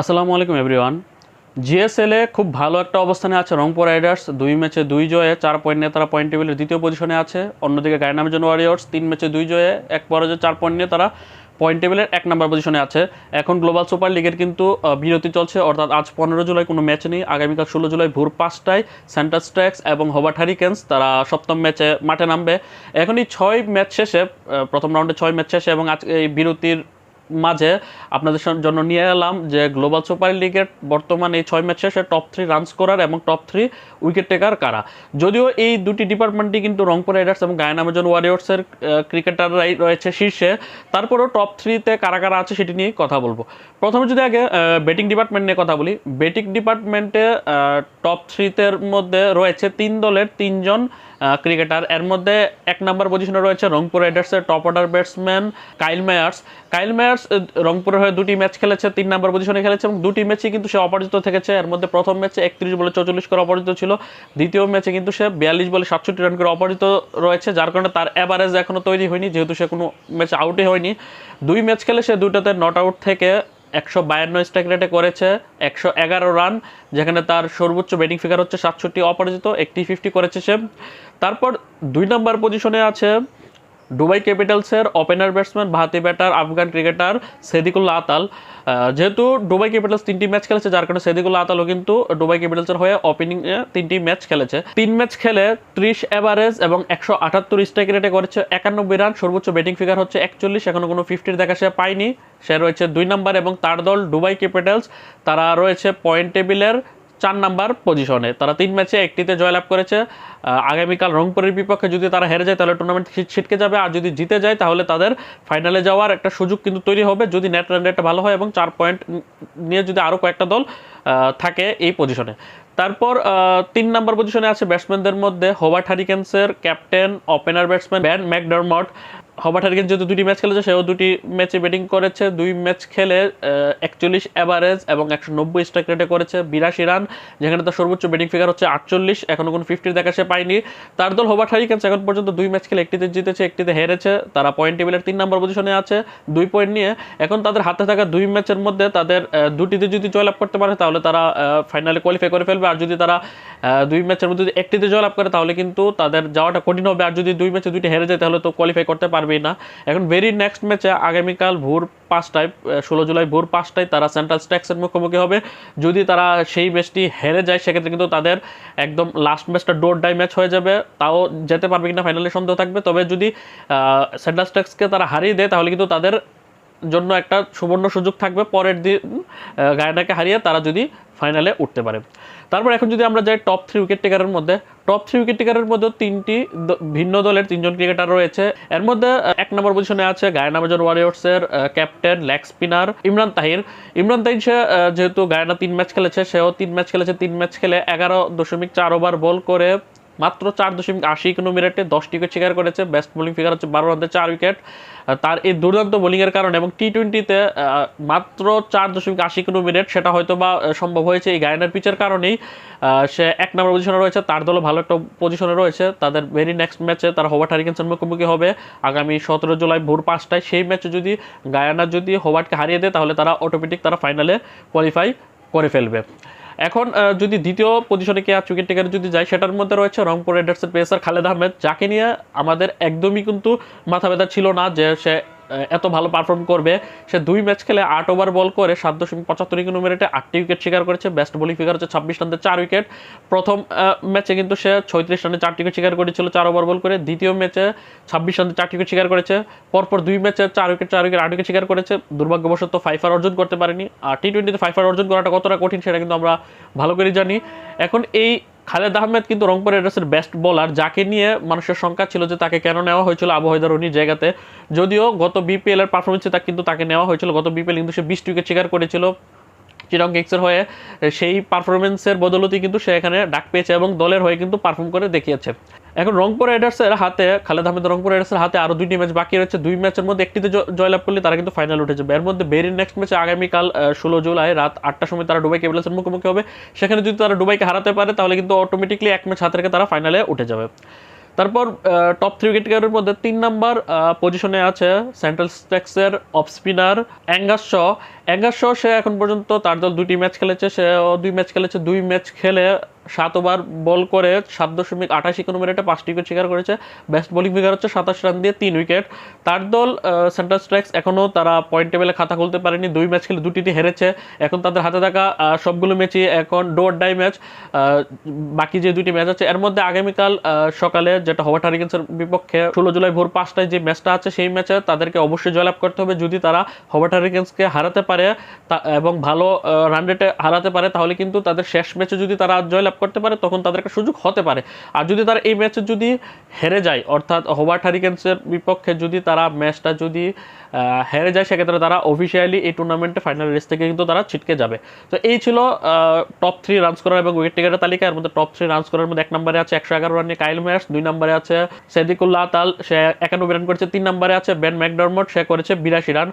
আসসালামু আলাইকুম এভরিওয়ান জিএসএলে খুব ভালো একটা অবস্থানে আছে রংপুর রাইডার্স। দুই ম্যাচে দুই জয়ে চার পয়েন্ট নিয়ে তারা পয়েন্ট টেবিলের দ্বিতীয় পজিশনে আছে। অন্যদিকে গায়নামজন ওয়ারিয়র্স তিন ম্যাচে দুই জয়ে এক পরাজয় চার পয়েন্ট নিয়ে তারা পয়েন্ট টেবিলের এক নম্বর পজিশনে আছে। এখন গ্লোবাল সুপার লিগের কিন্তু বিরতি চলছে। অর্থাৎ আজ পনেরো জুলাই কোনো ম্যাচ নেই। আগামীকাল ষোলো জুলাই ভোর পাঁচটায় সেন্টার স্ট্রাইক্স এবং হোবার্ট হারিকেন্স তারা সপ্তম ম্যাচে মাঠে নামবে। এখনই ছয় ম্যাচ শেষে প্রথম রাউন্ডে ছয় ম্যাচ শেষে এবং আজ এই বিরতির মাঝে আপনাদের জন্য নিয়ে এলাম যে গ্লোবাল সুপার লিগের বর্তমানে এই ছয় ম্যাচ শেষে টপ থ্রি রান স্কোরার এবং টপ থ্রি উইকেট টেকার কারা? যদিও এই দুটি ডিপার্টমেন্টই কিন্তু রংপুর রাইডার্স এবং গায়ন আমাজন ওয়ারিয়র্সের ক্রিকেটাররাই রয়েছে শীর্ষে। তারপরেও টপ থ্রিতে কারা কারা আছে সেটি নিয়ে কথা বলব। প্রথমে যদি আগে ব্যাটিং ডিপার্টমেন্ট নিয়ে কথা বলি। ব্যাটিং ডিপার্টমেন্টে টপ থ্রিতে মধ্যে রয়েছে তিন দলের তিনজন ক্রিকেটার। এর মধ্যে এক নম্বর পজিশনে রয়েছে রংপুর রাইডার্সের top order batsman Kyle Mayers Kyle Mayers রংপুরের হয়ে দুটি ম্যাচ খেলেছে, তিন নম্বর পজিশনে খেলেছে এবং দুটি ম্যাচে কিন্তু সে অপরাজিত থেকেছে। এর মধ্যে প্রথম ম্যাচে একত্রিশ বলে চৌচল্লিশ করে অপরাজিত ছিল। দ্বিতীয় ম্যাচে কিন্তু সে বিয়াল্লিশ বলে সাতষট্টি রান করে অপরাজিত রয়েছে, যার কারণে তার অ্যাভারেজ এখনও তৈরি হয়নি, যেহেতু সে কোনো ম্যাচে আউটই হয়নি। দুই ম্যাচ খেলে সে দুইটাতে নট আউট থেকে একশো বায়ান্ন স্ট্রাইক রেটে করেছে, একশো এগারো রান যেখানে তার সর্বোচ্চ ব্যাটিং ফিগার হচ্ছে সাতষট্টি অপরাজিত, একটি ফিফটি করেছে সে। তারপর দুই নম্বর পজিশনে আছে দুবাই ক্যাপিটালসের ওপেনার ব্যাটসম্যান ভাতি batter, Afghan cricketer Sediqullah Atal. যেহেতু দুবাই ক্যাপিটালস তিনটি ম্যাচ খেলেছে, যার কারণে সেদিকুল্লাহ আতালও কিন্তু দুবাই ক্যাপিটালসের হয়ে ওপেনিংয়ে তিনটি ম্যাচ খেলেছে। তিন ম্যাচ খেলে ত্রিশ এভারেজ এবং একশো আটাত্তর স্ট্রাইক রেটে করেছে একানব্বই রান সর্বোচ্চ ব্যাটিং ফিগার হচ্ছে একচল্লিশ, এখনও কোনো ফিফটির দেখা সে পায়নি। সে রয়েছে দুই নম্বর এবং তার দল দুবাই ক্যাপিটালস। তারা রয়েছে পয়েন্ট টেবিলের চার নাম্বার পজিশনে। তারা তিন ম্যাচে একটিতে জয়লাভ করেছে। আগামীকাল রংপুরের বিপক্ষে যদি তারা হেরে যায়, তাহলে টুর্নামেন্ট ছিটকে যাবে। আর যদি জিতে যায়, তাহলে তাদের ফাইনালে যাওয়ার একটা সুযোগ কিন্তু তৈরি হবে যদি নেট রান রেটটা ভালো হয় এবং চার পয়েন্ট নিয়ে যদি আরও কয়েকটা দল থাকে এই পজিশনে তারপর তিন নাম্বার পজিশনে আছে ব্যাটসম্যানদের মধ্যে Hobart হারিকেন্সের captain opener batsman Ben McDermott Hobart Hurricanes যেহেতু দুটি ম্যাচ খেলেছে, সেও দুটি ম্যাচে ব্যাটিং করেছে। দুই ম্যাচ খেলে একচল্লিশ অ্যাভারেজ এবং একশো নব্বই স্ট্রাইক রেটে করেছে। বিরাশি রান যেখানে তার সর্বোচ্চ ব্যাটিং ফিগার হচ্ছে আটচল্লিশ, এখনও কোনো ফিফটির দেখা সে পায়নি। তার দল হোবার্ট হারিকেন্স এখন পর্যন্ত দুই ম্যাচ খেলে একটিতে জিতেছে, একটিতে হেরেছে। তারা পয়েন্ট টেবিলের তিন নম্বর পজিশনে আছে, দুই পয়েন্ট নিয়ে। এখন তাদের হাতে থাকা দুই ম্যাচের মধ্যে তাদের দুটিতে যদি জয়লাভ করতে পারে, তাহলে তারা ফাইনালে কোয়ালিফাই করে ফেলবে। আর যদি তারা দুই ম্যাচের মধ্যে যদি একটিতে জয়লাভ করে, তাহলে কিন্তু তাদের যাওয়াটা কঠিন হবে। আর যদি দুই ম্যাচে দুইটা হেরে যায়, তাহলে তো কোয়ালিফাই করতে পারবেই না। এখন ভেরি নেক্সট ম্যাচে আগামীকাল ভোর পাঁচটায় ষোলো জুলাই ভোর পাঁচটায় তারা সেন্ট্রাল স্ট্যাক্সের মুখোমুখি হবে। যদি তারা সেই ম্যাচটি হেরে যায়, সেক্ষেত্রে কিন্তু তাদের একদম লাস্ট ম্যাচটা ডোর ডাই ম্যাচ হয়ে যাবে। তাও যেতে পারবে কিনা ফাইনালে সন্দেহ থাকবে। তবে যদি সেন্ট্রাল স্ট্যাক্সকে তারা হারিয়ে দেয়, তাহলে কিন্তু তাদের জন্য একটা সুবর্ণ সুযোগ থাকবে পরের দিন গায়নাকে হারিয়ে তারা যদি ফাইনালে উঠতে পারে। তারপর এখন যদি আমরা যাই টপ থ্রি উইকেট টেকারের মধ্যে টপ থ্রি উইকেট টেকারের মধ্যে তিনটি ভিন্ন দলের তিনজন ক্রিকেটার রয়েছে। এর মধ্যে এক নম্বর পজিশনে আছে Guyana Amazon ওয়ারিয়র্সের captain leg spinner Imran Tahir. Imran Tahir সে যেহেতু গায়না তিন ম্যাচ খেলেছে, সেও তিন ম্যাচ খেলেছে। তিন ম্যাচ খেলে এগারো দশমিক চার ওভার বল করে মাত্র চার দশমিক আশি মিনিটে দশটি উইকেট শিকার করেছে। বেস্ট বোলিং ফিগার হচ্ছে বারো রানতে চার উইকেট তার এই দুর্দান্ত বোলিংয়ের কারণে এবং টি টোয়েন্টিতে মাত্র চার দশমিক আশি মিনিট সেটা হয়তো বা সম্ভব হয়েছে এই গায়নার পিচের কারণেই। সে এক নম্বর পজিশনে রয়েছে, তার দলও ভালো একটা পজিশনে রয়েছে। তাদের ভেরি নেক্সট ম্যাচে তারা হোবার্ট হারিকেন্সের মুখোমুখি হবে। আগামী সতেরো জুলাই ভোর পাঁচটায় সেই ম্যাচে যদি গায়ানা যদি হোবার্টকে হারিয়ে দেয়, তাহলে তারা অটোমেটিক তারা ফাইনালে কোয়ালিফাই করে ফেলবে। এখন যদি দ্বিতীয় পজিশনে কে আর উইকেট টেকারে যদি যায়, সেটার মধ্যে রয়েছে রংপুর রাইডার্সের পেসার খালেদ আহমেদ, যাকে নিয়ে আমাদের একদমই কিন্তু মাথা ব্যথা ছিল না যে সে এত ভালো পারফর্ম করবে। সে দুই ম্যাচ খেলে আট ওভার বল করে, সাত দশমিক পঁচাত্তর ইকোনো মিনিটে আটটি উইকেট শিকার করেছে। বেস্ট বোলিং ফিগার হচ্ছে ছাব্বিশ রানতে চার উইকেট প্রথম ম্যাচে কিন্তু সে ছয়ত্রিশ রানে চারটি উইকেট শিকার করেছিল, চার ওভার বল করে। দ্বিতীয় ম্যাচে ছাব্বিশ রানে চারটি উইকেট শিকার করেছে। পরপর দুই ম্যাচে চার উইকেট চার উইকেট আট উইকেট শিকার করেছে। দুর্ভাগ্যবশত ফাইফার অর্জন করতে পারেনি। আর টি টোয়েন্টিতে ফাইফার অর্জন করাটা কতটা কঠিন সেটা কিন্তু আমরা ভালো করে জানি। এখন এই খালেদ আহমেদ কিন্তু রংপুর রাইডার্সের বেস্ট বোলার যাকে নিয়ে মানুষের সংখ্যা ছিল যে তাকে কেন নেওয়া হয়েছিল রনির জায়গাতে। যদিও গত বিপিএল এর পারফরমেন্সে তা কিন্তু তাকে নেওয়া হয়েছিল। গত বিপিএল কিন্তু সে বিশ উইকেট শিকার করেছিল চিরং কিংসের হয়ে। সেই পারফরমেন্সের বদলতি কিন্তু সে এখানে ডাক পেয়েছে এবং দলের হয়ে কিন্তু পারফর্ম করে দেখিয়েছে। এখন রংপুর রাইডার্সের হাতে, খালেদ আহমেদ রংপুর রাইডার্সের হাতে আরও দুইটি ম্যাচ বাকি রয়েছে। দুই ম্যাচের মধ্যে একটিতে জয়লাভ করলে তারা কিন্তু ফাইনাল উঠে যাবে। এর মধ্যে বেরি নেক্সট ম্যাচে আগামীকাল ষোলো জুলাই রাত আটটার সময় তারা দুবাই ক্যাপিটালসের মুখোমুখি হবে। সেখানে যদি তারা ডুবাইকে হারাতে পারে, তাহলে কিন্তু অটোমেটিকলি এক ম্যাচ হাতে রেখে তারা ফাইনালে উঠে যাবে। তারপর টপ থ্রি উইকেটের মধ্যে তিন নাম্বার পজিশনে আছে সেন্ট্রাল স্ট্যাক্সের অফ স্পিনার অ্যাঙ্গাস শ। এগারোশো, সে এখন পর্যন্ত তার দল দুটি ম্যাচ খেলেছে, সে দুই ম্যাচ খেলেছে, দুই ম্যাচ খেলে সাত ওভার বল করে সাত দশমিক আঠাশি কোনো মিনিটে পাঁচটি উইকেট শিকার করেছে। বেস্ট বোলিং ফিগার হচ্ছে সাতাশ রান দিয়ে তিন উইকেট। তার দল সেন্টার স্ট্রাইক্স এখনও তারা পয়েন্ট টেবিলে খাতা খুলতে পারেনি, দুই ম্যাচ খেলে দুটিতে হেরেছে। এখন তাদের হাতে থাকা সবগুলো ম্যাচই এখন ডোর ডাই ম্যাচ। বাকি যে দুটি ম্যাচ আছে, এর মধ্যে আগামীকাল সকালে যেটা হওয়াট হারিকেন্সের বিপক্ষে ষোলো জুলাই ভোর পাঁচটায় যে ম্যাচটা আছে, সেই ম্যাচে তাদেরকে অবশ্যই জয়লাভ করতে হবে। যদি তারা হওয়াট হারিকেন্সকে হারাতে পারে তা- এবং ভালো রান রেটে হারাতে পারে, তাহলে কিন্তু তাদের শেষ ম্যাচে যদি তারা জয়লাভ করতে পারে, তখন তাদের একটা সুযোগ হতে পারে। আর যদি তারা এই ম্যাচে যদি হেরে যায়, অর্থাৎ হোবার্ট হারিকেন্সের বিপক্ষে যদি তারা ম্যাচটা যদি হেরে যায়, সেক্ষেত্রে তারা অফিসিয়ালি এই টুর্নামেন্টে ফাইনাল রেস থেকে কিন্তু তারা ছিটকে যাবে। তো এই ছিল টপ থ্রি রান স্কোরার এবং উইকেট টেকারের তালিকা। এর মধ্যে টপ থ্রি রান স্কোরার মধ্যে এক নম্বরে আছে একশো এগারো রানে কাইল ম্যাচ দুই নম্বরে আছে সেদিকুল্লাহ তাল সে একানব্বই রান করেছে, তিন নম্বরে আছে বেন ম্যাকডরমট সে করেছে বিরাশি রান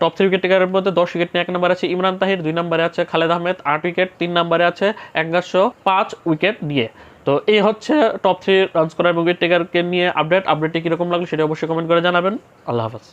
টপ থ্রি উইকেট টেকারের মধ্যে দশ উইকেট নিয়ে এক নম্বরে আছে ইমরান তাহির, দুই নম্বরে আছে খালেদ আহমেদ, আট উইকেট তিন নম্বরে আছে একশো পাঁচ উইকেট নিয়ে। তো এই হচ্ছে টপ থ্রি রান স্কোরার এবং উইকেট টেকারকে নিয়ে আপডেট আপডেটটি কীরকম লাগল সেটা অবশ্যই কমেন্ট করে জানাবেন। আল্লাহ হাফাজ।